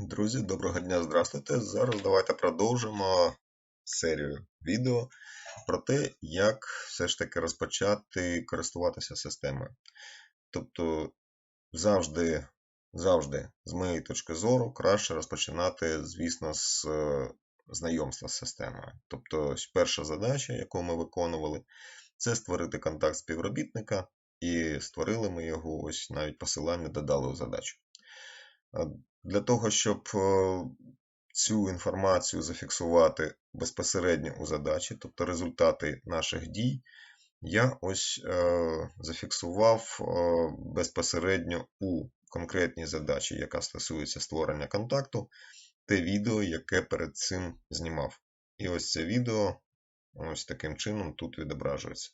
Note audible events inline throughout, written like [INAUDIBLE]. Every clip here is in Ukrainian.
Друзі, доброго дня, здравствуйте. Зараз давайте продовжимо серію відео про те, як все ж таки розпочати користуватися системою. Тобто, завжди, завжди, з моєї точки зору, краще розпочинати, звісно, з е, знайомства з системою. Тобто, перша задача, яку ми виконували, це створити контакт співробітника, і створили ми його, ось навіть посилання додали у задачу. Для того, щоб е, цю інформацію зафіксувати безпосередньо у задачі, тобто результати наших дій, я ось е, зафіксував е, безпосередньо у конкретній задачі, яка стосується створення контакту, те відео, яке перед цим знімав. І ось це відео ось таким чином тут відображується.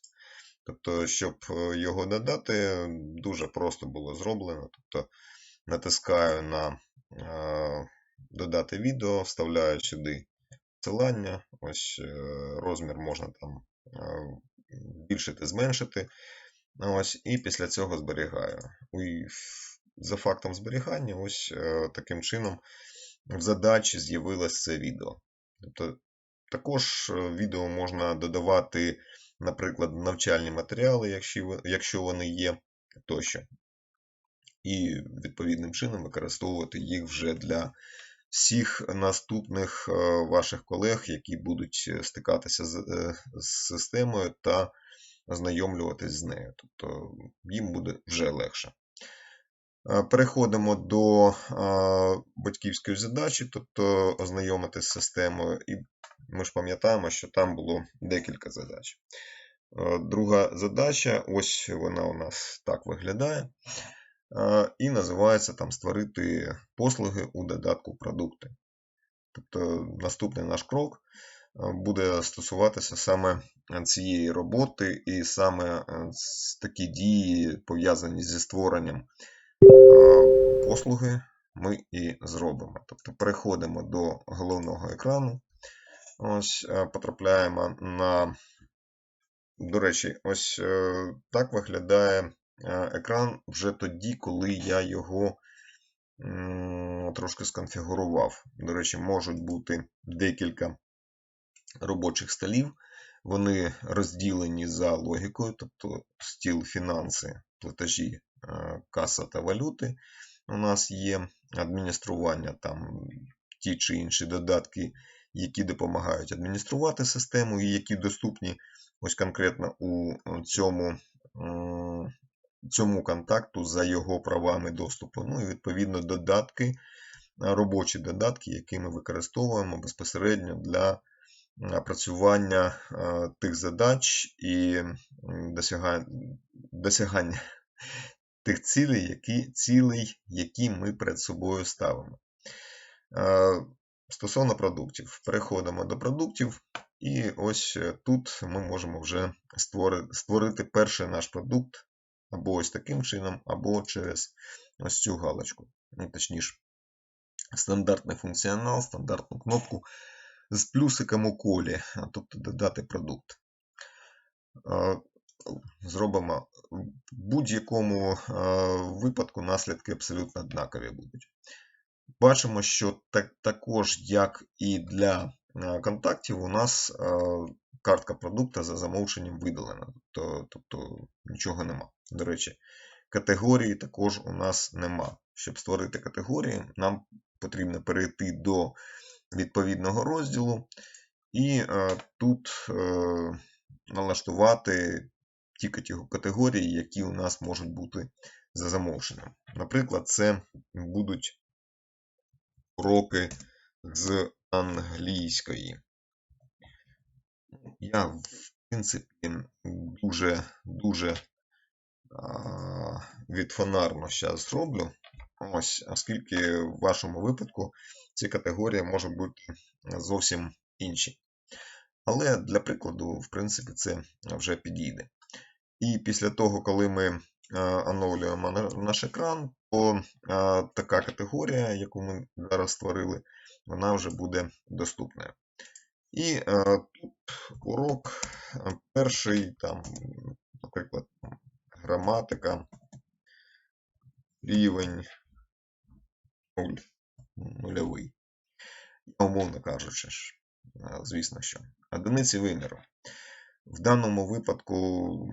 Тобто, щоб його додати, дуже просто було зроблено. Тобто, натискаю на додати відео, вставляю сюди посилання, ось е, розмір можна там е, збільшити, зменшити. Ось, І після цього зберігаю. І за фактом зберігання, ось таким чином в задачі з'явилось це відео. Тобто, Також відео можна додавати, наприклад, навчальні матеріали, якщо вони є тощо і відповідним чином використовувати їх вже для всіх наступних е, ваших колег, які будуть е, стикатися з, е, з системою та ознайомлюватись з нею. Тобто їм буде вже легше. Переходимо до батьківської задачі, тобто ознайомитися з системою, і ми ж пам'ятаємо, що там було декілька задач. Друга задача, ось вона у нас так виглядає. І називається там створити послуги у додатку продукти. Тобто наступний наш крок буде стосуватися саме цієї роботи, і саме такі дії, пов'язані зі створенням послуги, ми і зробимо. Тобто переходимо до головного екрану. Ось Потрапляємо на, до речі, ось е, так виглядає Е, екран вже тоді, коли я його трошки сконфігурував. До речі, можуть бути декілька робочих столів. Вони розділені за логікою, тобто стіл фінанси, платежі, е, каса та валюти. У нас є адміністрування, там ті чи інші додатки, які допомагають адмініструвати систему, і які доступні ось конкретно у цьому цьому контакту за його правами доступу. Ну і відповідно додатки, робочі додатки, які ми використовуємо безпосередньо для працювання тих задач і досягання, тих цілей, які, цілей, які ми перед собою ставимо. Стосовно продуктів, переходимо до продуктів, і ось е, тут ми можемо вже створити перший наш продукт або ось таким чином, або через ось цю галочку. Ну, точніше, стандартний функціонал, стандартну кнопку з плюсиком у колі, тобто додати продукт. Зробимо в будь-якому випадку наслідки абсолютно однакові будуть. Бачимо, що так, також, як і для контактів, у нас картка продукта за замовченням видалена, тобто, тобто нічого нема. До речі, категорії також у нас нема. Щоб створити категорії, нам потрібно перейти до відповідного розділу і е, тут е, налаштувати ті категорії, які у нас можуть бути за замовченням. Наприклад, це будуть уроки з англійської. Я, в принципі, дуже дуже відфонарно зараз зроблю. Ось, Оскільки в вашому випадку ці категорії можуть бути зовсім інші. Але для прикладу, в принципі, це вже підійде. І після того, коли ми оновлюємо наш екран, то така категорія, яку ми зараз створили, вона вже буде доступною. І тут урок перший, там, наприклад, граматика, рівень 0. нульовий. Умовно кажучи, звісно, що. Одиниці виміру. В даному випадку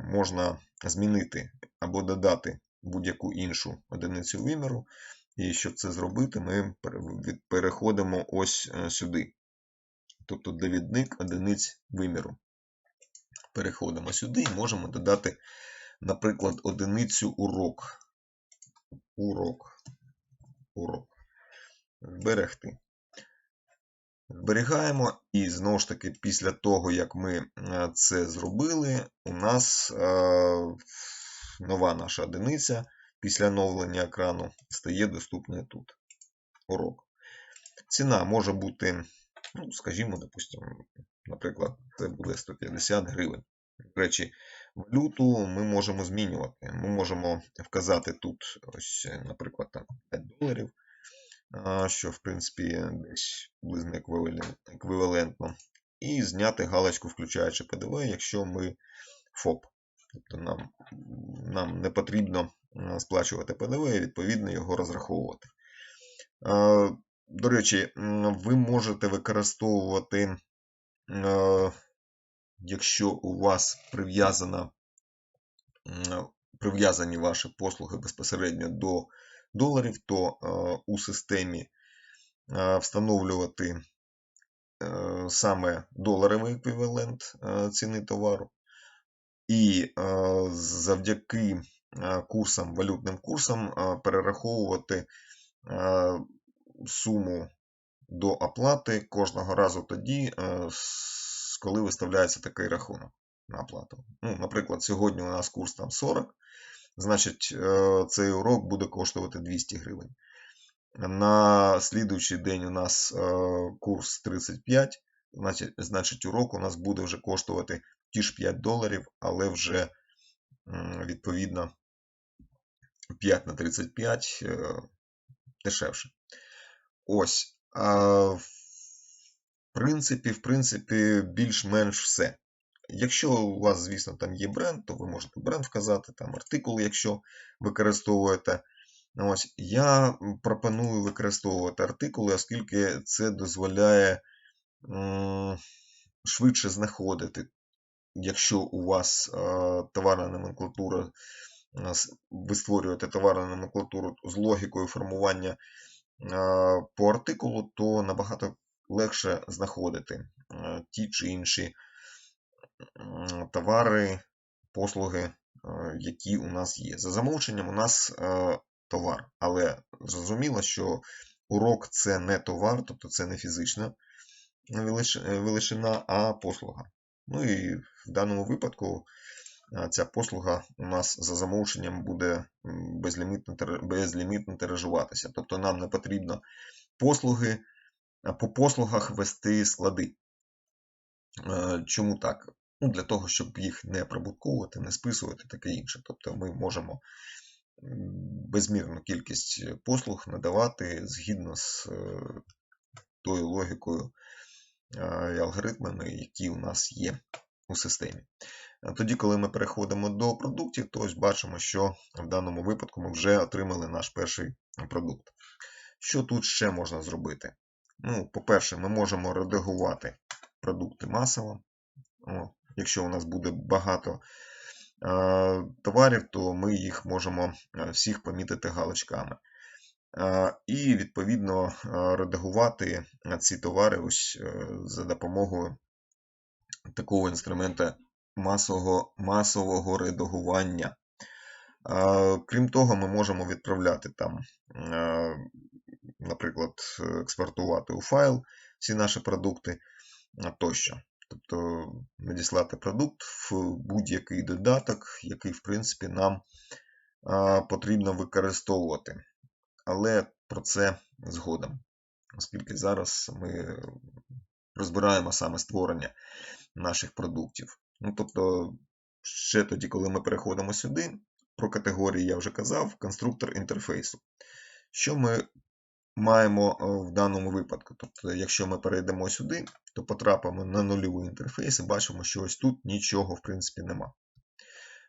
можна змінити або додати будь-яку іншу одиницю виміру. І щоб це зробити, ми переходимо ось е, сюди. Тобто довідник одиниць виміру. Переходимо сюди і можемо додати, наприклад, одиницю урок. Урок. Урок. Зберегти. Зберігаємо, і знову ж таки, після того, як ми е, це зробили, у нас е, нова наша одиниця після оновлення екрану стає доступною тут. Урок. Ціна може бути, ну, скажімо, допустимо, наприклад, це буде 150 гривень. До речі, валюту ми можемо змінювати. Ми можемо вказати тут, ось, наприклад, там 5 доларів що в принципі десь приблизно еквівалентно. І зняти галочку, включаючи ПДВ, якщо ми ФОП. Тобто нам нам не потрібно сплачувати ПДВ і відповідно його розраховувати. До речі, ви можете використовувати, якщо у вас прив'язана прив'язані ваші послуги безпосередньо до доларів, то е, у системі е, встановлювати е, саме доларовий еквівалент ціни товару. І завдяки курсам, валютним курсам перераховувати суму до оплати кожного разу тоді, коли виставляється такий рахунок на оплату. Ну, Наприклад, сьогодні у нас курс там 40, значить, е, цей урок буде коштувати 200 гривень. На слідуючий день у нас е, курс 35, значить, значить, урок у нас буде вже коштувати ті ж 5 доларів, але вже відповідно 5 на 35 е, дешевше. Ось. В принципі, в принципі, більш-менш все. Якщо у вас, звісно, там є бренд, то ви можете бренд вказати, там артикул, якщо використовуєте. Ось, Я пропоную використовувати артикули, оскільки це дозволяє швидше знаходити, якщо у вас е товарна номенклатура, ви створюєте товарну номенклатуру з логікою формування е по артикулу, то набагато легше знаходити е ті чи інші товари, послуги, е, які у нас є. За замовченням у нас е, товар, але зрозуміло, що урок це не товар, тобто це не фізична величина, а послуга. Ну і в даному випадку е, ця послуга у нас за замовченням буде безлімітно безлімітно тиражуватися. Тобто нам не потрібно послуги, по послугах вести склади. Чому так? ну, для того, щоб їх не прибутковувати, не списувати, таке інше. Тобто ми можемо безмірну кількість послуг надавати згідно з е, тою логікою і алгоритмами, які у нас є у системі. Тоді, коли ми переходимо до продуктів, то ось бачимо, що в даному випадку ми вже отримали наш перший продукт. Що тут ще можна зробити? Ну, По-перше, ми можемо редагувати продукти масово. Якщо у нас буде багато товарів, то ми їх можемо всіх помітити галочками. І, відповідно, редагувати ці товари ось е, за допомогою такого інструмента масового, масового редагування. Крім того, ми можемо відправляти там, наприклад, експортувати у файл всі наші продукти тощо. Тобто надіслати продукт в будь-який додаток, який, в принципі, нам потрібно використовувати. Але про це згодом, оскільки зараз ми розбираємо саме створення наших продуктів. Ну, Тобто, ще тоді, коли ми переходимо сюди, про категорії я вже казав, конструктор інтерфейсу. Що ми маємо е, в даному випадку. Тобто, якщо ми перейдемо сюди, то потрапимо на нульовий інтерфейс і бачимо, що ось тут нічого, в принципі, нема.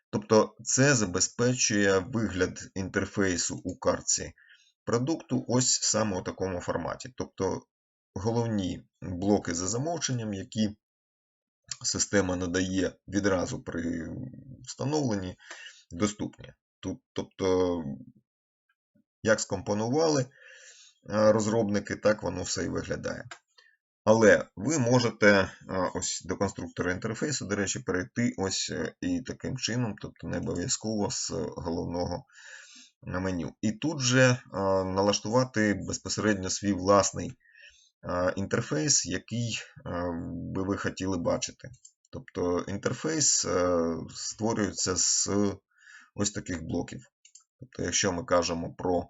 Тобто, це забезпечує вигляд інтерфейсу у картці продукту ось саме у такому форматі. Тобто головні блоки за замовченням, які система надає відразу при встановленні, доступні. Тут, тобто, як скомпонували е, розробники, так воно все і виглядає. Але ви можете е, ось до конструктора інтерфейсу, до речі, перейти ось е, і таким чином, тобто не обов'язково з головного на меню. І тут же налаштувати безпосередньо свій власний інтерфейс, який би ви хотіли бачити. Тобто інтерфейс створюється з ось таких блоків. Тобто, якщо ми кажемо про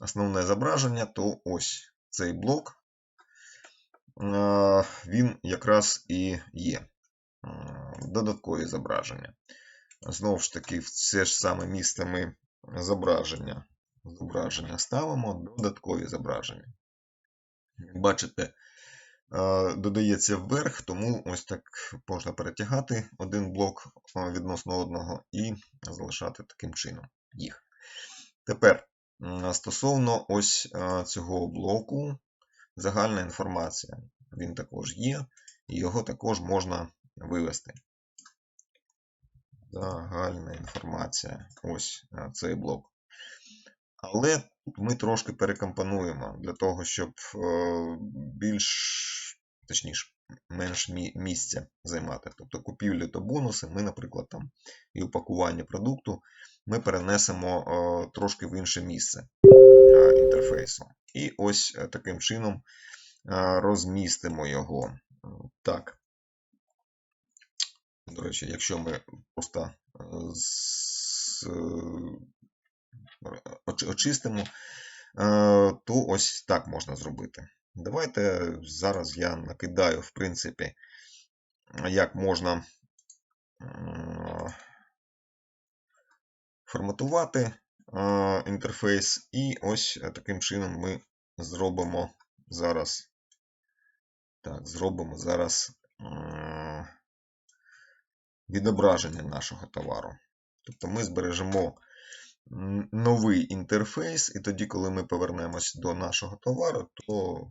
основне зображення, то ось цей блок, він якраз і є додаткові зображення. Знову ж таки, це ж саме місце ми зображення зображення ставимо додаткові зображення. Як Бачите, додається вверх, тому ось так можна перетягати один блок відносно одного і залишати таким чином їх. Тепер, стосовно ось цього блоку, загальна інформація. Він також є, і його також можна вивести. Загальна інформація. Ось цей блок. Але ми трошки перекомпонуємо для того, щоб е, більш, точніше, менш місця займати. Тобто купівлі та бонуси, ми, наприклад, там і упакування продукту ми перенесемо е, трошки в інше місце е, інтерфейсу. І ось таким чином розмістимо його. Так. До речі, якщо ми просто з очистимо, е, то ось так можна зробити. Давайте зараз я накидаю, в принципі, як можна форматувати е, інтерфейс, і ось таким чином ми зробимо зараз. Так, зробимо зараз відображення нашого товару. Тобто ми збережемо новий інтерфейс, і тоді, коли ми повернемось до нашого товару, то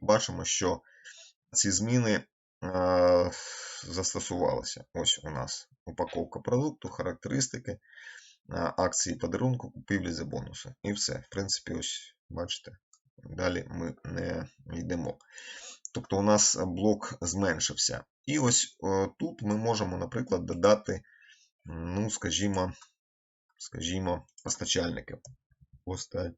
бачимо, що ці зміни застосувалися. Ось у нас упаковка продукту, характеристики, акції подарунку, купівлі за бонуси. І все. В принципі, ось бачите, далі ми не йдемо. Тобто у нас блок зменшився. І ось тут ми можемо, наприклад, додати, ну, скажімо, скажімо, постачальників. Поста...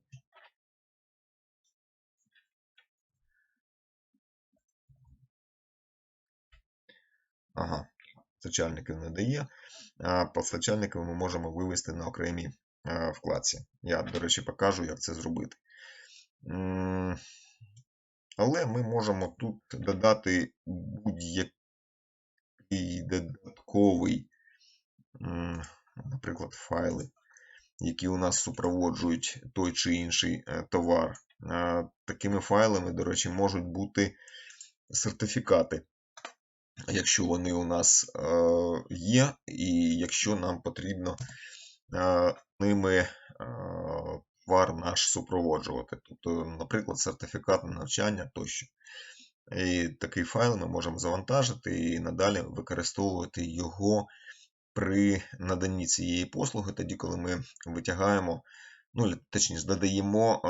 Ага, постачальників не дає. А постачальників ми можемо вивести на окремій вкладці. Я, до речі, покажу, як це зробити. Але ми можемо тут додати будь-який додатковий наприклад, файли, які у нас супроводжують той чи інший е, товар. Такими файлами, до речі, можуть бути сертифікати, якщо вони у нас е, є, і якщо нам потрібно е, ними товар наш супроводжувати. Тобто, наприклад, сертифікат на навчання тощо. І такий файл ми можемо завантажити і надалі використовувати його при наданні цієї послуги, тоді, коли ми витягаємо, ну, точніше, додаємо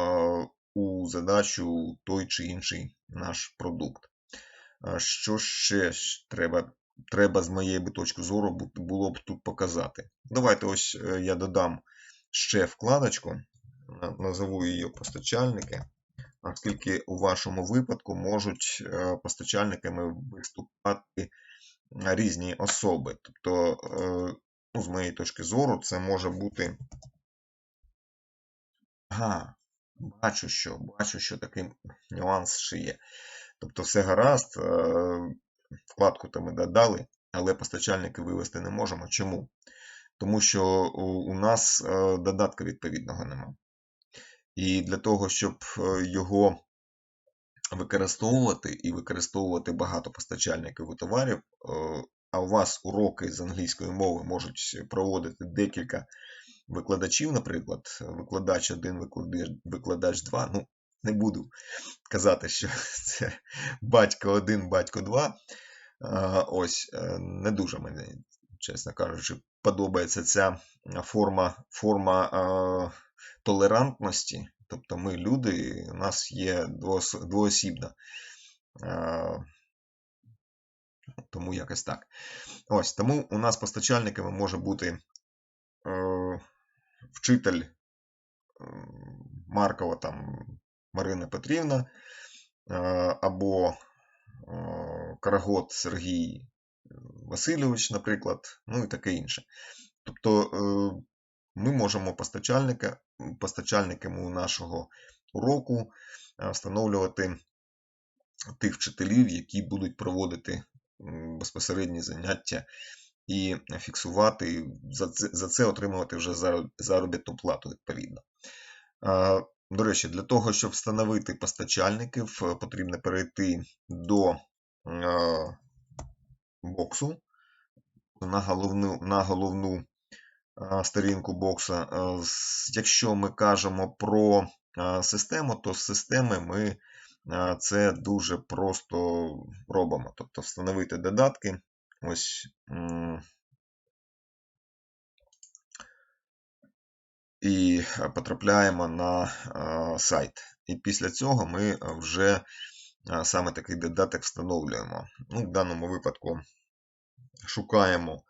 у задачу той чи інший наш продукт. Що ще треба, треба з моєї точки зору було б тут показати? Давайте ось е, я додам ще вкладочку, назову її постачальники, оскільки у вашому випадку можуть е, постачальниками виступати різні особи. Тобто, е, ну, з моєї точки зору, це може бути. Ага, бачу, що бачу, що такий нюанс ще є. Тобто, все гаразд, е, вкладку-то ми додали, але постачальники вивести не можемо. Чому? Тому що у нас додатка відповідного нема. І для того, щоб його використовувати і використовувати багато постачальників у товарів, е, а у вас уроки з англійської мови можуть проводити декілька викладачів, наприклад, викладач 1, викладач, викладач 2, ну, не буду казати, що [LAUGHS] це батько 1, батько 2. Ось, е, не дуже мені, чесно кажучи, подобається ця форма форма е, толерантності. Тобто ми люди, у нас є двоосібна. Е, тому якось так. Ось, Тому у нас постачальниками може бути е, вчитель е, Маркова там Марина Петрівна, е, або е, Карагот Сергій Васильович, наприклад, ну і таке інше. Тобто е, ми можемо постачальника, постачальниками нашого уроку встановлювати тих вчителів, які будуть проводити безпосередні заняття і фіксувати, це, за це отримувати вже заробітну плату відповідно. До речі, для того, щоб встановити постачальників, потрібно перейти до боксу на головну на головну сторінку бокса. Якщо ми кажемо про систему, то з системи ми це дуже просто робимо. Тобто встановити додатки. Ось. І потрапляємо на сайт. І після цього ми вже саме такий додаток встановлюємо. Ну, В даному випадку шукаємо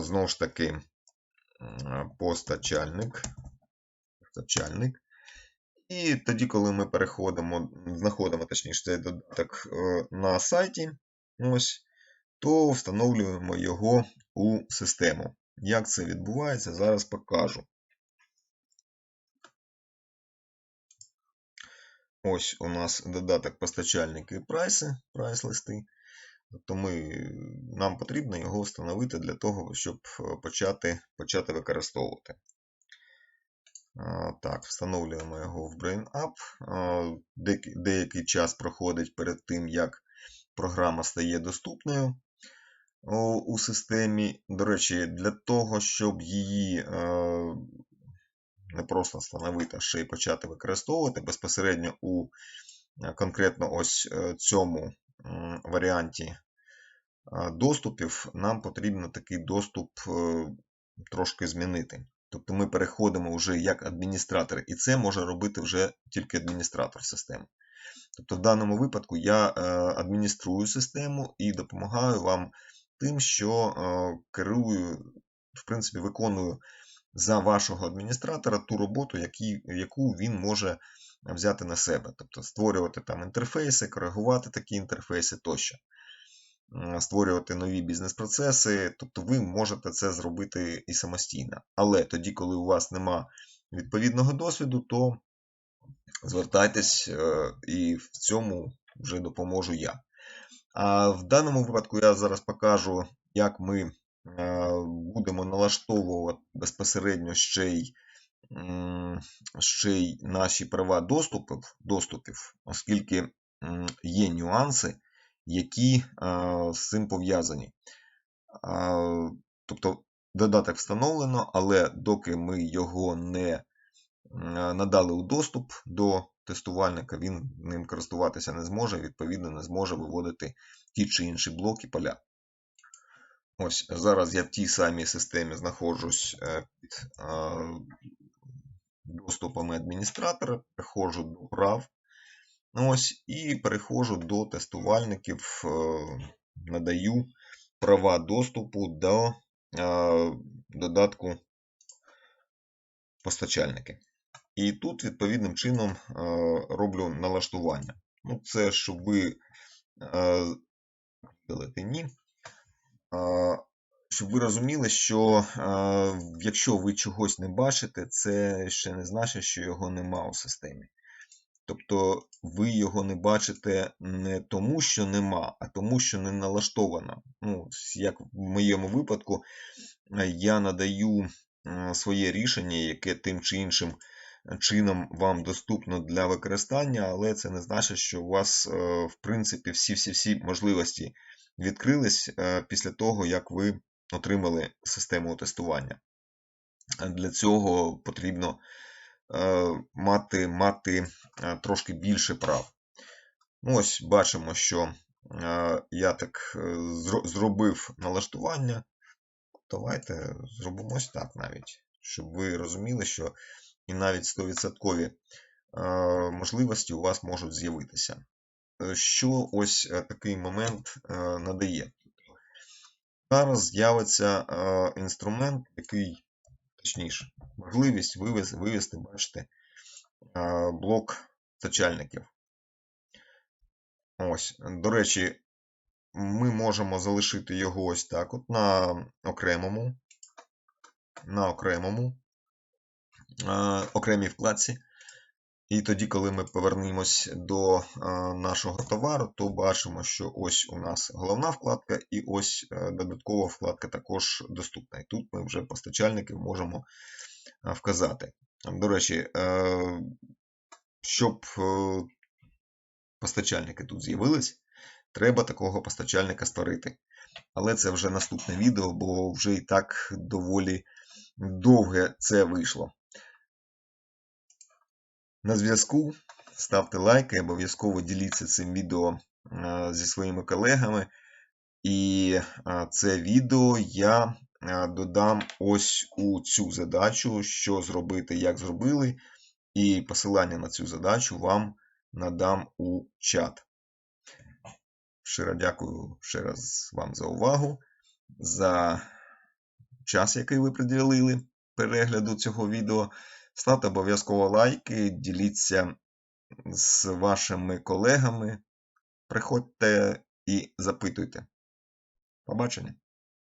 знову ж таки постачальник. постачальник. І тоді, коли ми переходимо, знаходимо точніше цей додаток е, на сайті, ось, то встановлюємо його у систему. Як це відбувається, зараз покажу. Ось у нас додаток постачальники і прайси, прайс-листи. Тобто ми, нам потрібно його встановити для того, щоб е, почати почати використовувати. Так, Встановлюємо його в BrainUp. Деякий час проходить перед тим, як програма стає доступною у системі. До речі, для того, щоб її е, не просто встановити, а ще й почати використовувати безпосередньо у е, конкретно ось цьому варіанті доступів, нам потрібно такий доступ трошки змінити. Тобто ми переходимо вже як адміністратор, і це може робити вже тільки адміністратор системи. Тобто, в даному випадку я е, адмініструю систему і допомагаю вам тим, що е, керую, в принципі, виконую за вашого адміністратора ту роботу, яку він може взяти на себе. Тобто створювати там інтерфейси, коригувати такі інтерфейси тощо створювати нові бізнес-процеси, тобто ви можете це зробити і самостійно. Але тоді, коли у вас нема відповідного досвіду, то звертайтесь е, і в цьому вже допоможу я. А в даному випадку я зараз покажу, як ми будемо налаштовувати безпосередньо ще й ще й наші права доступів, доступів, оскільки є нюанси, які з цим пов'язані. Тобто додаток встановлено, але доки ми його не надали у доступ до тестувальника, він ним користуватися не зможе, відповідно, не зможе виводити ті чи інші блоки поля. Ось Зараз я в тій самій системі знаходжусь е, під доступами адміністратора, переходжу до прав. Ось, І переходжу до тестувальників, е, надаю права доступу до е, додатку постачальники. І тут, відповідним чином, е, роблю налаштування. Ну, Це щоб ви ні. Щоб ви розуміли, що якщо ви чогось не бачите, це ще не значить, що його нема у системі. Тобто ви його не бачите не тому, що нема, а тому, що не налаштовано. Ну, Як в моєму випадку, я надаю своє рішення, яке тим чи іншим чином вам доступно для використання, але це не значить, що у вас, е, в принципі, всі-всі-всі можливості відкрились е, після того, як ви отримали систему тестування. Для цього потрібно е, мати, мати е, трошки більше прав. Ну, Ось бачимо, що е, я так е, зробив налаштування. Давайте зробимо ось так навіть, щоб ви розуміли, що і навіть 100% е, можливості у вас можуть з'явитися. Е, Що ось е, такий момент е, надає? Зараз з'явиться інструмент, який, точніше, можливість вивести, бачите, блок тачальників. Ось, до речі, ми можемо залишити його ось так, от на окремому, на окремому, окремій вкладці. І тоді, коли ми повернемось до е, нашого товару, то бачимо, що ось у нас головна вкладка і ось е, додаткова вкладка також доступна. І тут ми вже постачальників можемо е, вказати. До речі, щоб постачальники тут з'явились, треба такого постачальника створити. Але це вже наступне відео, бо вже і так доволі довге це вийшло. На зв'язку. Ставте лайки, обов'язково діліться цим відео е, зі своїми колегами. І е, це відео я е, додам ось у цю задачу, що зробити, як зробили. І посилання на цю задачу вам надам у чат. Щиро дякую ще раз вам за увагу, за час, який ви приділили перегляду цього відео. Ставте обов'язково лайки, діліться з вашими колегами. Приходьте і запитуйте. Побачення!